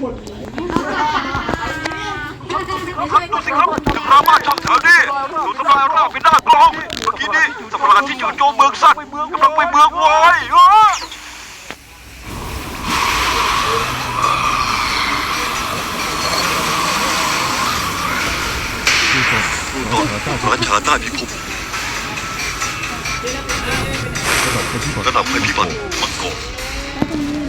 ดูสิครับถึงรามาช่างแถวนี้ดูทำลายร่างเป็นหน้ากลองเมื่อกี้นี้สัตว์ประหลาดที่จู่โจมเมืองสัตว์กำลังไปเมืองวายอ้าตอนราชาใต้พิภพระดับภัยพิบัติมังกร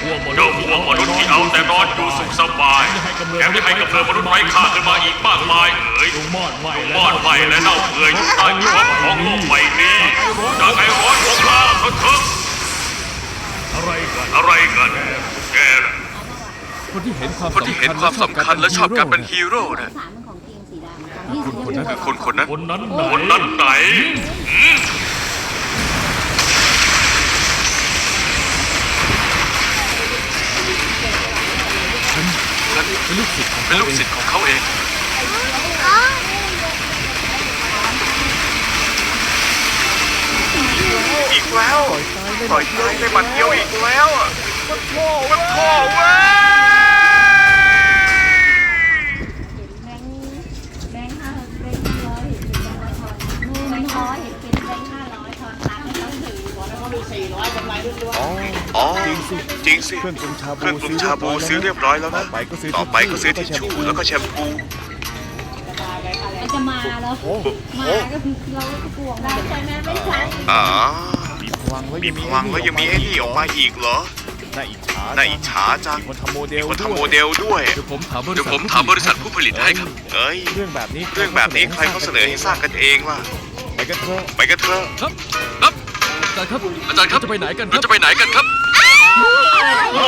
พวกมนุษย์เจ้าพวกมนุษย์ที่เอาแต่นอนอยู่สุขสบายแถมยังให้กำเนิดมนุษย์ไร้ค่าขึ้นมาอีกมากมายเอ๋ยจงมอดไหม้มอดไหม้และเน่าเปื่อยอยู่ใต้ผิวของโลกใบนี้จากไอ้ร้อนของเราเถิดเถิดอะไรกัน อะไรกันแกน่ะคนที่เห็นความคนที่เห็นความสำคัญและชอบการเป็นฮีโร่นะสามของจริงสีดำของที่สีดำคือคนคนนั้นคนนั้นไหนคนนั้นไหนเป็ ปล่อยตายในบัดเดียวอีกแล้วอะมันโถ่มันโถ่เว้ยแบงค์แบงค์ห้าแบงค์ร้อยเห็นเป็นแบงค์ร้อยทอนแบงค์ร้อยเห็นเป็นแบงค์ห้าร้อยทอนตังค์ให้เขาถือบอกแล้วว่ามีสี่ร้อยกำไรล้วนอ๋อจริงสิจริงสิเครื่องปรุงชาเคบูรื่องปรุงชาบูซื้อเรียบร้อยแล้วต่อนะไปก็ซื้อต่อไปก็ซื้อทิชชู่แล้วก็แชมพูๆมันจะมาแล้ว โอ้มาก็คือเราก็กลัวได้ใช่ไหมไม่ใช่ อ๋อ มีพลังแล้วมีพลังแล้วยังมีไอ้นี่ออกมาอีกเหรอน่าอิจฉาน่าอิจฉาจังมีคนทำโมเดลคนด้ทำวยโมเดลด้วยเดี๋ยวผมถามบริเดี๋ยวษัทผมถามบริษัทผู้ผลิตให้ครับเอ้ยเรื่องแบบนี้เรื่องแบบนี้ใครเขาเสนอให้สร้างกันเองล่ะไปกันเถอะไปกันเถอะครับครับอาจารย์ครับอาจารย์ครับจะไปไหนกันคเรารับจะไปไหนกันครับอ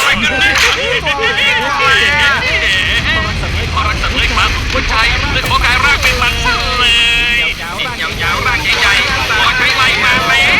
ะไรกันเนี่ยพอรักสัตว์เลี้ยงมาผู้ชายเลยขอกายร่างเป็นมันเลยยาวๆร่างใหญ่ๆขอใช้ ไ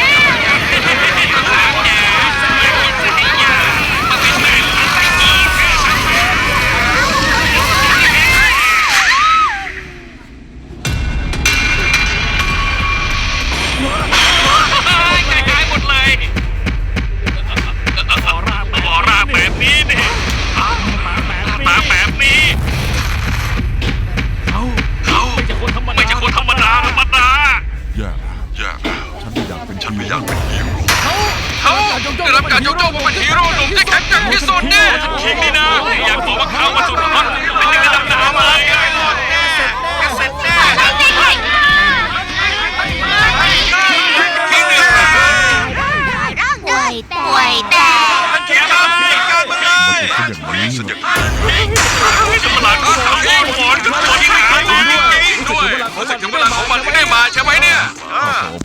เขาได้รับการยกย่องว่าเป็นฮีโร่หนุ่มที่แข็งแกร่งที่สุดเนี่ยคิงนี่นะอยากบอกว่าเขามาสุดฮอตเป็นยังไงดังดาวเลยเสร็จแน่คิงนี่ป่วยแต่ป่วยแต่เขียนมาเขียนมาเลยเป็นอย่างนี้สุดยอดจะประหลาดก็ทำเองหมอนถึงตัวที่หายไปจริงด้วยรู้สึกถึงเวลาของมันไม่ได้มาใช่ไหมเนี่ยขอ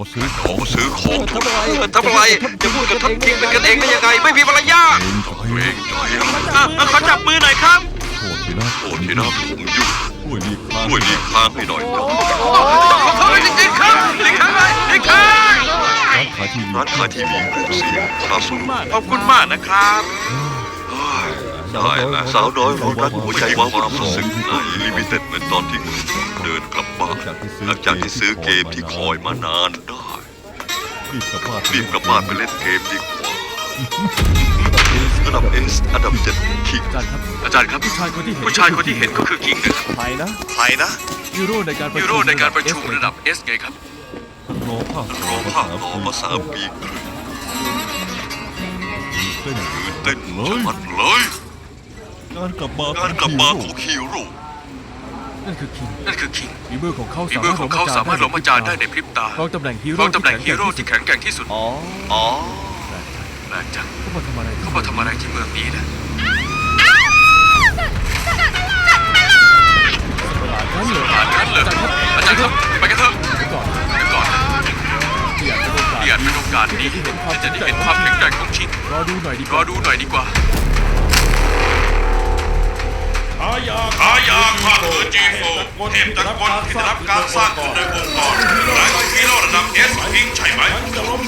มาซื้อขอมาซื้อของทำอะไรทำอะไรจะพูดกับท่านคิงเป็นกันเองได้ยังไง ไม่มีมารยาทเองจอยตัวเองจอยขอจับมือหน่อยครับโทษทีนะโอ้ที่น่าผมยุ่งช่วยดีครั้งช่วยหลีกทางให้หน่อยนะขอโทษจริงๆครับอีกครั้งเลยอีกครั้งร้านขายทีวีร้านขายทีวีเสียงสะสมขอบคุณมากนะครับได้แล้วสาวน้อยร้อนรักหัวใจว้าวรู้สึกในลิมิเต็ดเหมือนตอนที่เดินกลับบ้านหลังจากที่ซื้อเกมที่คอยมานานได้ รีบกลับบ้านรีบกลับบ้านไปเล่นเกมดีกว่าระดับเอสอันดับเจ็ดคิงอาจารย์ครับ อาจารย์ครับ ผู้ชายคนที่เห็นผู้ชายคนที่เห็นก็คือคิงนะครับใครนะใครนะยูโรในการประยูชุมโรในการประชุมระดับเอสไงครับรอภาครอภาคต่อมาสามปีครึ่งเต้นเต้นชะมัดเลย การกลับมาการกลับมาของฮีโร่ นั่นคือคิงนั่นคือคิงฝีมือของเขาฝีมือของเขาสามารถลงมาจานได้ในพริบตาครองตำแหน่งฮีคโร่รองตำแหน่งฮีโร่ที่แข็งแกร่งที่สุด อ๋อ อ๋อแปลกจังเขามาทำอะไรเขามาทำอะไรที่เมืองนี้นะประหลาดนั้นเหรอผ่านกันเลยอาจารย์ครับไปกันเถอะเดี๋ยวก่อนเดี๋ยวก่อนที่อยากจะโอกาสนี่อาจเป็นโอกาสดีที่จะได้เห็นความแข็งแกร่งของชิงรอดูหน่อยดีกรอว่าดูหน่อยดีกว่าขายาขายาข้าคือจีโฟเทพตะกลที่ได้รับการสร้างขึ้นโดยองค์กรนายฮีโร่ระดับเอสพิงใช่ไหมงั้นจะล้ม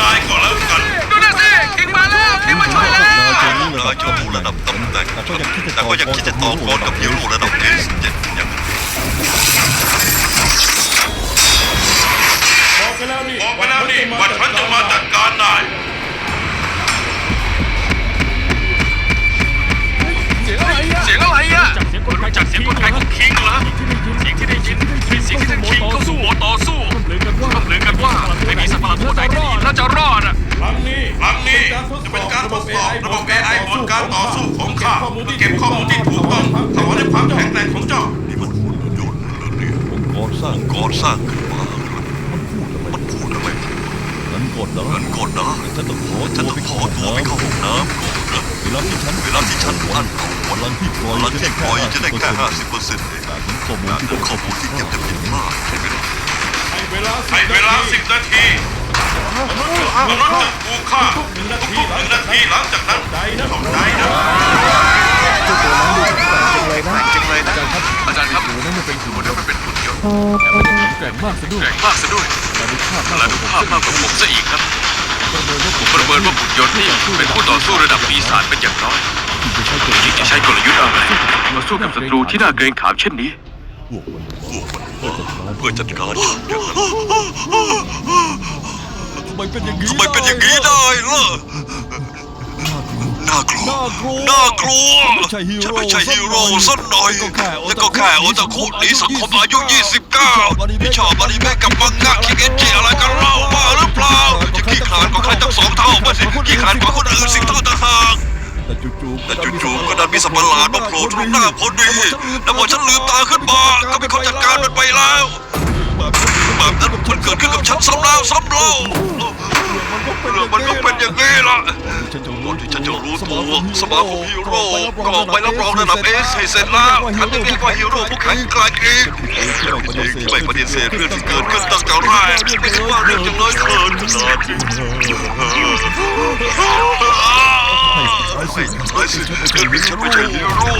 นายก็แล้วกันดูนะสิคิงมาแล้วคิงมาช่วยแล้วนายจะรู้ระดับตำแหน่งแต่ก็ยังคิดจะต่อกรกับฮีโร่ระดับเอสเจ็ดอย่างบอกไปแล้วนี่ว่าฉันจะมาจัดการนาย มาจากเสียงคนไทยของคิงเหรอเสียงที่ได้ยินเป็นเสียงที่ท่านคิงเขาสู่โหมดต่อสู้ลือกันว่าร่ำลือกันว่าไม่มีสัตว์ประหลาดตัวไหนที่ดีแล้วจะรอดอะครั้งนี้ครั้งนี้จะเป็นการทดสอบระบบ AI ผลการต่อสู้ของข้าเก็บข้อมูลที่ถูกต้องต่อในความแข็งแกร่งของเจ้านี่มันหุ่นยนต์เหรอเนี่ยองค์กรสร้างองค์กรสร้างขึ้นมามันพูดอะไรมันพูดอะไรงั้นกดนะงั้นกดนะฉันต้องขอฉันต้องขอตัวไปเข้าห้องน้ำก่อน เวลาที่ฉันเวลาที่ฉันอั้นเอาพลังที่ปล่อยพลังจะได้ที่ปล่อยจะได้แค่ห้าสิบเปอร์เซ็นต์เองจากนั้นข้อมูลจากที่นั้นข้อมูลที่เก็บจะผิดพลาดใช่ไหมล่ะให้เวลาให้เวลา10นาทีมนุษย์จะถูกฆ่าทุกๆหนึ่งนาทีหลังจากนั้นใจนะต้องใจนะจริงเลยนะอาจารย์ครับหัวนั้นมันเป็นหุ่นหัวนั้นมันเป็นหุ่นยนต์แกร่งมากซะด้วยแกร่งมากซะด้วยแต่ดูภาพและดูภาพมากกว่าผมซะอีกครับ ประเมินว่าหุ่นยนต์นี่เป็นผู้ต่อสู้ระดับปีศาจเป็นอย่างน้อยยิ่งจะใช้กลยุทธ์อะไรมาสู้กับศัตรูที่น่าเกรงขามเช่นนี้พวกมันพวกมันมาเพื่อจัดการฉันอย่างนั้นทำไมเป็นอย่างนี้ทำไมเป็นอย่างนี้ได้ล่ะน่ากลัว น่ากลัว ฉันไม่ใช่ฮีโร่สักหน่อยแล้วก็แค่โอตาคุหนีสังคมอายุ 29ที่ชอบอนิเมะกับมังงะคิเกนจิอะไรกันเล่าบ้าหรือเปล่าจะ ขี้ขลาดกว่าใครตั้งสองเท่ามาสิขี้ขลาดกว่าคนอื่นสิเท่าต่างหาก แต่จู่ๆแต่จู่ๆก็ดันมีสัตว์ประหลาดมาโผล่ตรงหน้าพอดีแล้วพอฉันลืมตาขึ้นมาก็มีคนจัดการมันไปแล้วแบบนั้นมันเกิดขึ้นกับฉันซ้ำแล้วซ้ำเล่า เรื่องมันก็เป็นอย่างนี้ล่ะฉันจะก่อนที่ฉันจะรู้ตัวสมาคมฮีโร่ก็ออกใบรับรองระดับเอสให้เสร็จแล้วฉันจะเรียกว่าฮีโร่ผู้แข็งแกร่งอีกเองที่ไม่ปฏิเสธเรื่องที่เกิดขึ้นตั้งแต่แรกไม่ใช่ว่าเรื่องจะเลยเขินขนาดนี้ไอ้สิไอ้สิเกิดเป็นฉันไม่ใช่ฮีโร่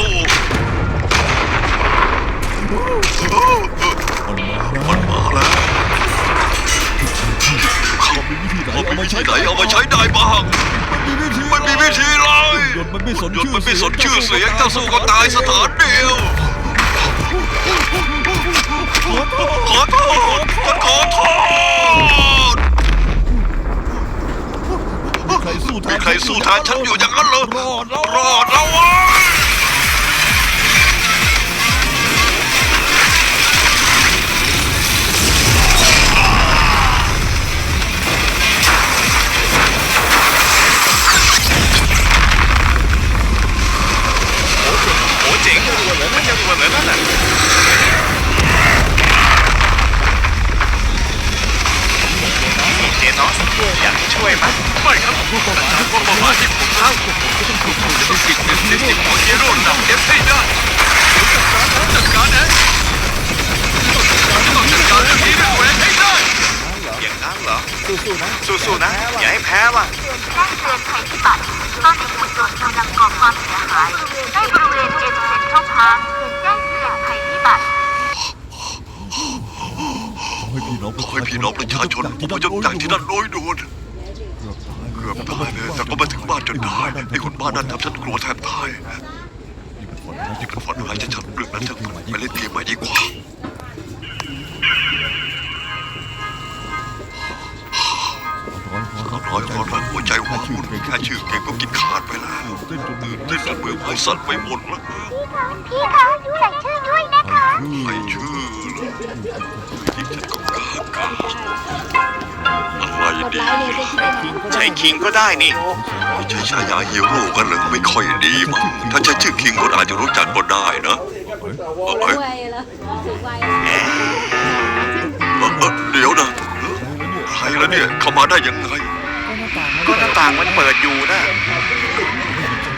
มันมาแล้วเขามีวิธีไหนเขาเอามีมาวิ ใช้ธีไหนเอามาใช้ได้บ้างไม่มีวิธีมันมีวิธีเลยยนต์มันไม่สนยนชื่ต์อมันไม่สนชื่อเสียงถ้าสู้ก็ตายสถานเดียว ขอโทษขอโทษฉันขอโทษมีใครสู้แทมีนใครสู้แทนฉันอยู่อย่างนั้นเหรอ รอดแล้ว รอดแล้ววะ สู้ๆนะ อย่าให้แพ้ล่ะแจ้งเตือนภัยพิบัติตอนนี้หุ่นยนต์กำลังก่อความเสียหายในบริเวณเอ็นเซ็นทรัลพาร์คแจ้งเตือนภัยพิบัติขอให้พี่น้องขอให้พี่น้องประชาชนอพยพจากที่นั่นโดยด่วนเกือบตายเลยแต่ก็มาถึงบ้านจนได้ไอ้คนบ้านนั้นทำฉันกลัวแทบตายนี่เป็นฝันร้ายจะฉันเรื่องนั้นเถอะไปเล่นเกมใหม่ดีกว่า ร้อยร้อยร้อนหัวใจหัววุ่นแค่ชื่อเกมก็กินขาดไปแล้วเต้นจนมือที่สันเมืองหัวสั่นไปหมดแล้วพี่คะดูหลังชื่อด้วยนะคะไม่ชื่อเลยที่ฉันก็กล้ากล้าอะไรดีใช้คิงก็ได้นี่ไม่ใช่ฉายาฮีโร่กันเหรือไม่ค่อยดีมั้งถ้าใช้ชื่อคิงคนอาจจะรู้จักก็ได้นะเอ้ยวัยเหรอสูงวัยเอ้ยเอ้ยเดี๋ยวนะใครแล้วเนี่ยเข้ามาได้ยังไง ก็หน้าต่างมันเปิดอยู่นะ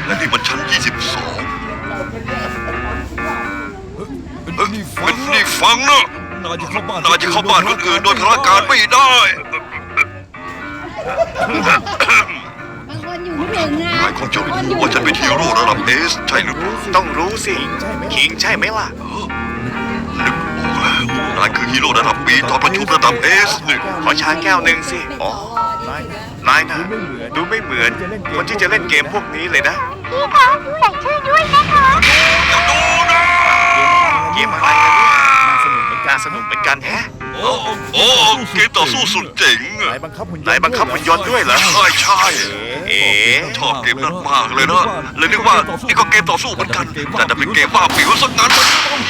และนี่มันชั้น 22เป็นเอ้ยนี่เป็นนี่ฟังนะนายจะเข้าบ้านนายจะเข้าบ้านคนอื่นโดยพลการไม่ได้ บางคนอยู่ไม่ถึงนะนายคงจะรู้ว่าฉันเป็นฮีโร่ระดับเอสใช่หรือเปล่าต้องรู้สิ คิงใช่ไหมล่ะ นึกออกแล้วนายคือฮีโร่ระดับปีตอนประชุมระดับเอสนี่ขอชาแก้วหนึ่งสิเป็นอ๋อสวดีนะ นายนะดูไม่เหมือน คนที่จะเล่นเกมพวกนี้เลยนะ พี่คะดูหลังชื่อด้วยนะคะอย่าดูนะเกมอะไรกันเนี่ยน่าสนุกเหมือนกันสนุกเหมือนกันแฮะโอ้โอ้เกมต่อสู้สุดเจ๋งอะนายบังคับหุ่นยนต์ด้วยเหรอใช่ใช่ เอ๋ชอบเกมนั้นมากเลยนะเลยนึกว่านี่ก็เกมต่อสู้เหมือนกัน แต่จะเป็นเกมว่าผิวสักนั้น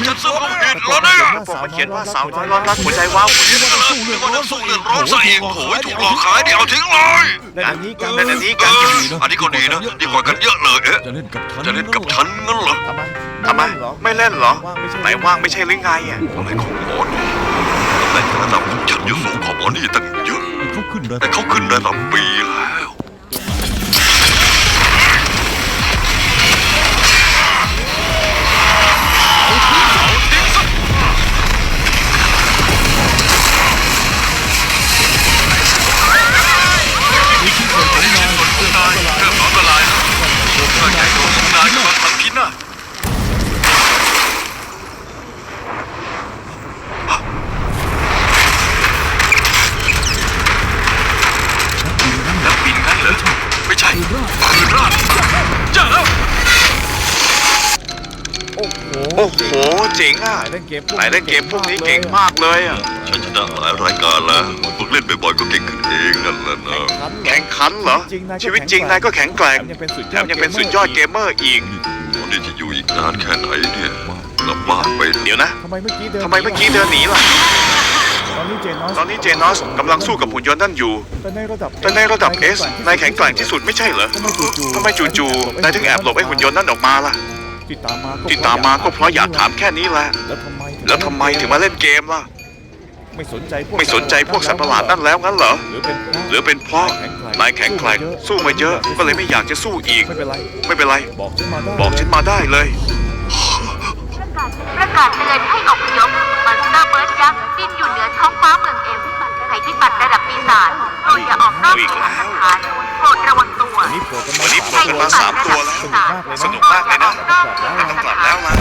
ฉันซื้อมาผิดแล้วเนี่ยบอกมันเขียนว่าสาวน้อยร้อนรักหัวใจว้าวนี่ก็เลยนึกว่าจะสู้เรื่องร้อนซะเอีกโอ้ยถูกหลอกขายเดี๋ยวทิ้งเลยเล่นอันนี้กันเล่นอันนี้กันอันนี้ก็ดีนะดีกว่ากันเยอะเลยเอ๊ะจะเล่นกับฉันจะเล่นกับฉันงั้นเหรอทำไมไม่เล่นเหรอไหนว่างไม่ใช่หรือไงอะอะไรของหมอนี่ตำแหน่ระดับของฉันยู่สูงกว่าหมอนี่ตั้งเยอะแต่เขาขึ้นระดับปีแล้ว หเจ๋งอะเล่นเกมไหนเล่นเกมพวกนี้เก่งมากเลยอะฉันชนะหลายรายการแล้วฝึกเล่นบ่อยๆก็เก่งขึ้นเองนั่นแหละนะแข่งขันเหรอชีวิตจริงนายก็แข็งแกร่งแถมยังเป็นสุดยอดเกมเมอร์อีกตอนนี้จะอยู่อีกนานแค่ไหนเนี่ยกลับบ้านไปเถอะเดี๋ยวนะทำไมเมื่อกี้เดินทำไมเมื่อกี้เดินหนีล่ะตอนนี้เจนนอสตอนนี้เจนอสกำลังสู้กับหุ่นยนต์นั่นอยู่ แต่ในระดับแต่ในระดับ S นายแข็งแกร่งที่สุดไม่ใช่เหรอทำไมจู่ๆนายถึงแอบหลบไอ้หุ่นยนต์นั่นออกมาล่ะ ที่ตามมาที่ตามมาก็เพราะอยากถามแค่นี้แหละ แล้วทำไมแล้วทำไมถึงมาเล่นเกมล่ะ ไม่สนใจพวกไม่สนใจพวกสัตว์ประหลาดนั่นแล้วงั้นเหรอ หรือเป็นหรือเป็นเพราะนายแข็งแกร่งสู้มาเยอะก็เลยไม่อยากจะสู้อีก ไม่เป็นไร ไม่เป็นไร บอกฉันมาได้บอกฉันมาได้เลยประกาศเตือนให้อพยพมอนสเตอร์เบิร์ดยักษ์บินอยู่เหนือท้องฟ้าเมืองเอ็มภัยพิบัติระดับปีศาจโปรดอย่าออกนอกเขตสถาน โปรดระวังตัววันนี้โผล่กันมาวันนี้โผล่กันมาสามตัวแล้วสนุกมากเลยนะไม่ต้องกลับแล้วล่ะ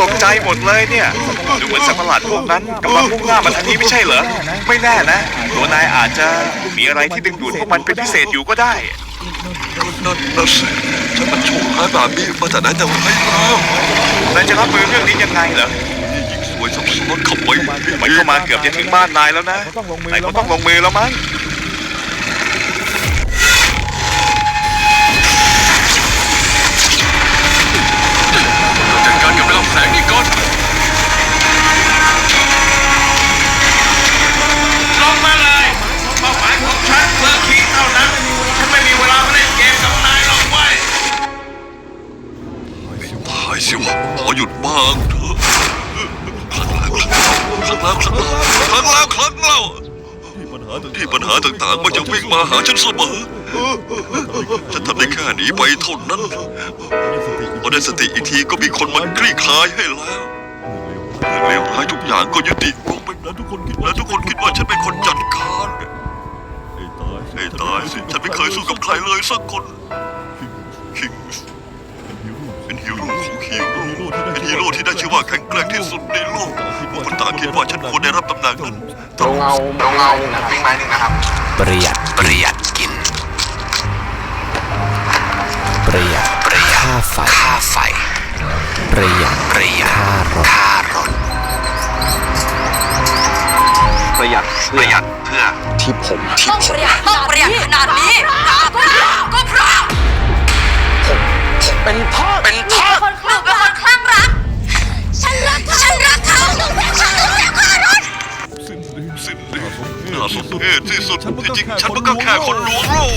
ตกใจหมดเลยเนี่ย ดูเหมือนสัตว์ประหลาดพวกนั้นกำลังมุ่งหน้ามาทางนี้ไม่ใช่เหรอ ไม่แน่นะ ตัวนายอาจจะมีอะไรที่ดึงดูดพวกมันเป็นพิเศษอยู่ก็ได้นั่นนะสิฉันมันโชคร้ายแบบนี้มาจากไหนแต่ไรแล้วนายจะรับมือเรื่องนี้ยังไงเหรอ นี่ยิ่งสวยซับซ้อนเข้าไปมันเข้ามาเกือบจะถึงบ้านนายแล้วนะเขาต้องลงมือนายก็ต้องลงมือแล้วมั้ง ปัญหาต่างที่ปัญหาต่างๆ มันจะวิ่งมาหาฉันเสมอฉันทำได้แค่หนีไปเท่านั้นพอได้สติอีกทีก็มีคนมาคลี่คลายให้แล้วเรื่องเลวร้ายทุกอย่างก็ยุติลงไปแล้วทุกคนคิดและทุกคนคิดว่าฉันเป็นคนจัดการไอ้ตายไอ้ตายสิฉันไม่เคยสู้กับใครเลยสักคนคิงเป็น ฮีโร่เป็นฮีโร่ของฮีโร่เป็นฮีโร่ที่ได้ชื่อว่าแข็งแกร่งที่สุดในโลกผู้คนต่างคิดว่าฉันควรได้รับตำแหน่งนั้นตรงเงาตรงเงาวิ่งไม้หนึ่งนะครับ ประหยัดประหยัดกิน ประหยัดประหยัดค่าไฟค่าไฟ ประหยัดประหยัดค่ารถค่ารถประหยัดประหยัดเพื่อที่ผมต้องประหยัดต้องประหยัดขนาดนี้ก็เพราะก็เพราะ เป็นพ่อเป็นพ่อหนูเป็นคนคลั่งรัก ฉันรักฉันรักเขาฉันรักเขารถสิ้นดีสิ้นดีน่าสมเพชที่สุดที่จริงฉันก็แค่คนลวงโลก